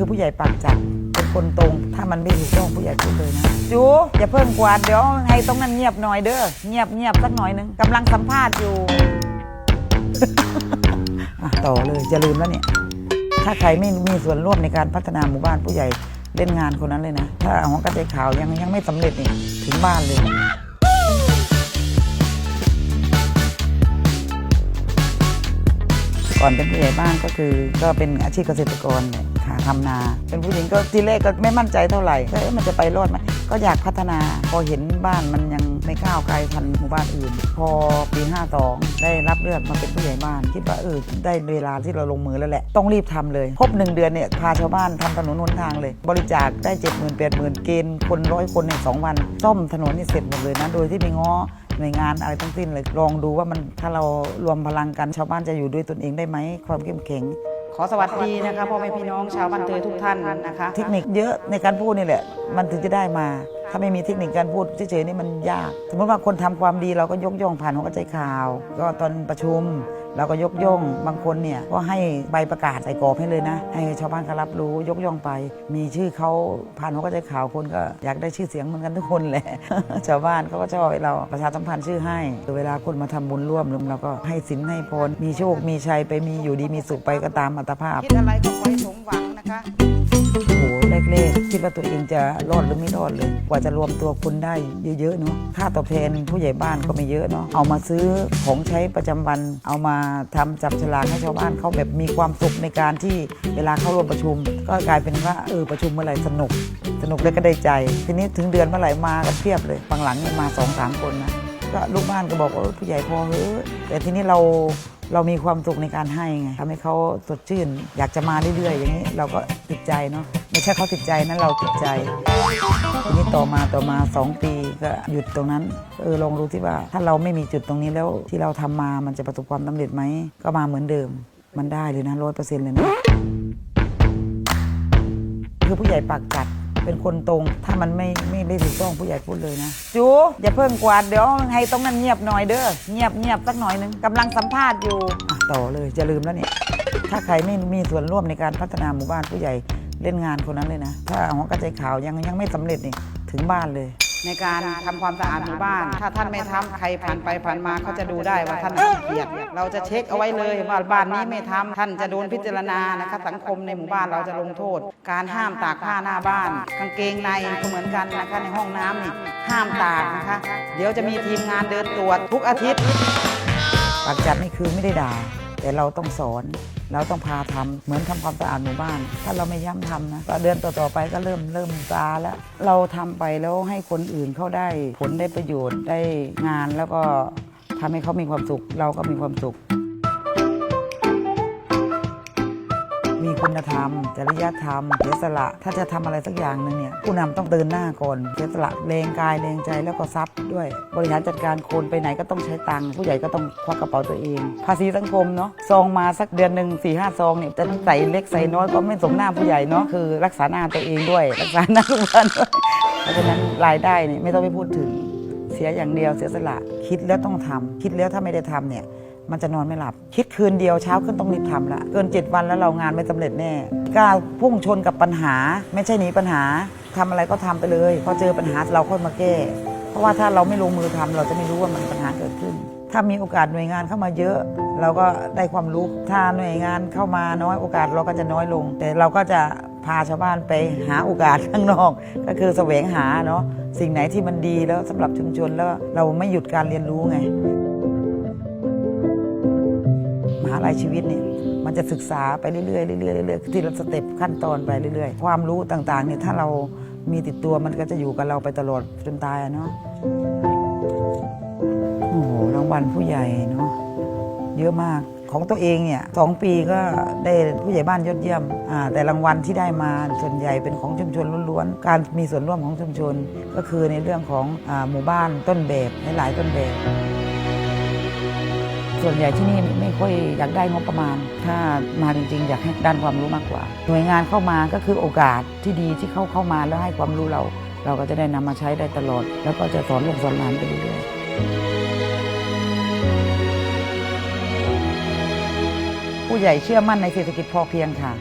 คือผู้ใหญ่ปากจัดเป็นคนตรง ถ้ามันไม่ถูกต้องผู้ใหญ่พูดเลยนะจูอย่าเพิ่งกวาดเดี๋ยวให้ตรงนั้นเงียบหน่อยเด้อเงียบเงียบสักหน่อยหนึงกำลังสัมภาษณ์อยู่ต่อเลยจะลืมแล้วเนี่ย ถ้าใครไม่มีส่วนร่วมในการพัฒนาหมู่บ้านผู้ใหญ่เล่นงานคนนั้นเลยนะ ถ้าหัวกระจายข่าวยังยังไม่สำเร็จนี่ถึงบ้านเลย ก่อนเป็นผู้ใหญ่บ้านก็คือก็เป็นอาชีพเกษตรกรหาทำนา เป็นผู้หญิงก็ทีแรกก็ไม่มั่นใจเท่าไหร่ว่าเอ๊ะมันจะไปรอดไหมก็อยากพัฒนาพอเห็นบ้านมันยังไม่ก้าวไกลทันหมู่บ้านอื่น พอปี 52 ได้รับเลือกมาเป็นผู้ใหญ่บ้านคิดว่าเออได้เวลาที่เราลงมือแล้วแหละ ต้องรีบทำเลย ครบหนึ่งเดือนเนี่ยพาชาวบ้านทำถนนหนทางเลย บริจาคได้เจ็ดหมื่นแปดหมื่นเกณฑ์คนร้อยคนในสองวันซ่อมถนนนี่เสร็จหมดเลยนะโดยที่ไม่ง้อ หน่วยงานอะไรทั้งสิ้นเลยลองดูว่ามันถ้าเรารวมพลังกันชาวบ้านจะอยู่ด้วยตนเองได้ไหมความเข้มแข็ง ขอสวัสดีนะคะพ่อแม่พี่น้องชาวบ้านเตยทุกท่านนะคะ เทคนิคเยอะในการพูดนี่แหละ มันถึงจะได้มา ถ้าไม่มีเทคนิคการพูดเฉยๆนี่มันยาก สมมติว่าคนทำความดีเราก็ยกย่องผ่านหัวใจข่าว ก็ตอนประชุม เราก็ยกย่องบางคนเนี่ยก็ให้ใบประกาศใส่กรอบให้เลยนะ ให้ชาวบ้านเขารับรู้ยกย่องไป มีชื่อเขาผ่านหัวกระจายข่าวคนก็อยากได้ชื่อเสียงเหมือนกันทุกคนแหละชาวบ้านเขาก็ชอบให้เราประชาสัมพันธ์ชื่อให้เวลาคนมาทำบุญร่วมเราก็ให้สินให้พรมีโชคมีชัยไปมีอยู่ดีมีสุขไปก็ตามอัตภาพคิดอะไรก็ขอให้สมหวังนะคะ แรกๆ คิดว่าตัวเองจะรอดหรือไม่รอดเลย กว่าจะรวมตัวคนได้เยอะๆเนาะค่าตอบแทนผู้ใหญ่บ้านก็ไม่เยอะเนาะเอามาซื้อของใช้ประจำวัน เอามาทำจับฉลากให้ชาวบ้านเขาแบบมีความสุขในการที่เวลาเข้าร่วมประชุม ก็กลายเป็นว่าเออประชุมเมื่อไหร่สนุก สนุกแล้วก็ได้ใจ ทีนี้ถึงเดือนเมื่อไหร่มากันเพียบเลยบางหลังเนี่ยมาสองสามคนนะก็ลูกบ้านก็บอกว่าผู้ใหญ่พอเฮ้ยแต่ทีนี้เราเรามีความสุขในการให้ไงทำให้เขาสดชื่น อยากจะมาเรื่อยๆอย่างนี้ เราก็ติดใจเนาะ ไม่ใช่เขาติดใจนะเราติดใจทีนี้ต่อมาต่อมา 2 ปีก็หยุดตรงนั้นเออลองดูที่ว่า ถ้าเราไม่มีจุดตรงนี้แล้วที่เราทำมามันจะประสบความสำเร็จไหมก็มาเหมือนเดิม มันได้เลยนะร้อยเปอร์เซ็นต์เลยนะคือผู้ใหญ่ปากจัดเป็นคนตรง ถ้ามันไม่ไม่ไม่ถูกต้องผู้ใหญ่พูดเลยนะจูอย่าเพิ่งกวาดเดี๋ยวให้ตรงนั้นเงียบหน่อยเด้อเงียบเงียบสักหน่อยหนึงกำลังสัมภาษณ์อยู่ต่อเลยจะลืมแล้วเนี่ยถ้าใครไม่มีส่วนร่วมในการพัฒนาหมู่บ้านผู้ใหญ่ เล่นงานคนนั้นเลยนะ ถ้าหัวกระจายข่าวยังยังไม่สำเร็จนี่ถึงบ้านเลย ในการทำความสะอาดหมู่บ้าน ถ้าท่านไม่ทำใครผ่านไปผ่านมาเขาจะดูได้ว่าท่านขี้เกียจเราจะเช็คเอาไว้เลยว่าบ้านนี้ไม่ทำท่านจะโดนพิจารณานะคะสังคมในหมู่บ้านเราจะลงโทษ การห้ามตากผ้าหน้าบ้าน กางเกงในก็เหมือนกันนะคะในห้องน้ำนี่ห้ามตากนะคะ เดี๋ยวจะมีทีมงานเดินตรวจทุกอาทิตย์ปากจัดนี่คือไม่ได้ด่า แต่เราต้องสอน เราต้องพาทำเหมือนทำความสะอาดหมู่บ้าน ถ้าเราไม่ย้ำทำนะก็เดือนต่อๆไปก็เริ่มเริ่มซาแล้ว เราทำไปแล้วให้คนอื่นเขาได้ผลได้ประโยชน์ได้งานแล้วก็ทำให้เขามีความสุข เราก็มีความสุข คุณธรรม จริยธรรมเสียสละ ถ้าจะทำอะไรสักอย่างหนึ่งเนี่ยผู้นำต้องเดินหน้าก่อนเสียสละแรงกายแรงใจแล้วก็ทรัพย์ด้วย บริหารจัดการคนไปไหนก็ต้องใช้ตังค์ผู้ใหญ่ก็ต้องควักกระเป๋าตัวเอง ภาษีสังคมเนาะซองมาสักเดือนหนึ่งสี่ห้าซองเนี่ยจะใส่เล็กใส่น้อยก็ไม่สมหน้าผู้ใหญ่เนาะคือ รักษาหน้าตัวเองด้วย รักษาหน้าทุกวันด้วยเพราะฉะนั้นรายได้เนี่ยไม่ต้องไปพูดถึงเสียอย่างเดียวเสียสละคิดแล้วต้องทำคิดแล้วถ้าไม่ได้ทำเนี่ย มันจะนอนไม่หลับ คิดคืนเดียวเช้าขึ้นต้องรีบทำละเกิน7วันแล้วเรางานไม่สำเร็จแน่กล้าพุ่งชนกับปัญหา ไม่ใช่หนีปัญหาทำอะไรก็ทำไปเลย พอเจอปัญหาเราค่อยมาแก้ เพราะว่าถ้าเราไม่ลงมือทำเราจะไม่รู้ว่ามันปัญหาเกิดขึ้น ถ้ามีโอกาสหน่วยงานเข้ามาเยอะ เราก็ได้ความรู้ถ้าหน่วยงานเข้ามาน้อยโอกาสเราก็จะน้อยลง แต่เราก็จะพาชาวบ้านไปหาโอกาสข้างนอก ก็คือแสวงหาเนาะสิ่งไหนที่มันดีแล้วสำหรับชุมชนแล้วเราไม่หยุดการเรียนรู้ไง มหาลัยชีวิตเนี่ยมันจะศึกษาไปเรื่อยๆเรื่อยๆเรื่อยๆทีละสเต็ปขั้นตอนไปเรื่อยๆ ความรู้ต่างๆเนี่ยถ้าเรามีติดตัวมันก็จะอยู่กับเราไปตลอดจนตายเนาะโอ้โหรางวัลผู้ใหญ่เนาะเยอะมากของตัวเองเนี่ยสองปีก็ได้ผู้ใหญ่บ้านยอดเยี่ยม แต่รางวัลที่ได้มาส่วนใหญ่เป็นของชุมชนล้วนๆ การมีส่วนร่วมของชุมชน ก็คือในเรื่องของอหมู่บ้านต้นแบบหลายๆต้นแบบ ส่วนใหญ่ที่นี่ไม่ค่อยอยากได้งบประมาณ ถ้ามาจริงๆ อยากให้ด้านความรู้มากกว่า หน่วยงานเข้ามาก็คือโอกาสที่ดีที่เข้าเข้ามาแล้วให้ความรู้เรา เราก็จะได้นำมาใช้ได้ตลอด แล้วก็จะสอนลูกสอนหลานไปเรื่อยๆผู้ใหญ่เชื่อมั่นในเศรษฐกิจพอเพียงค่ะ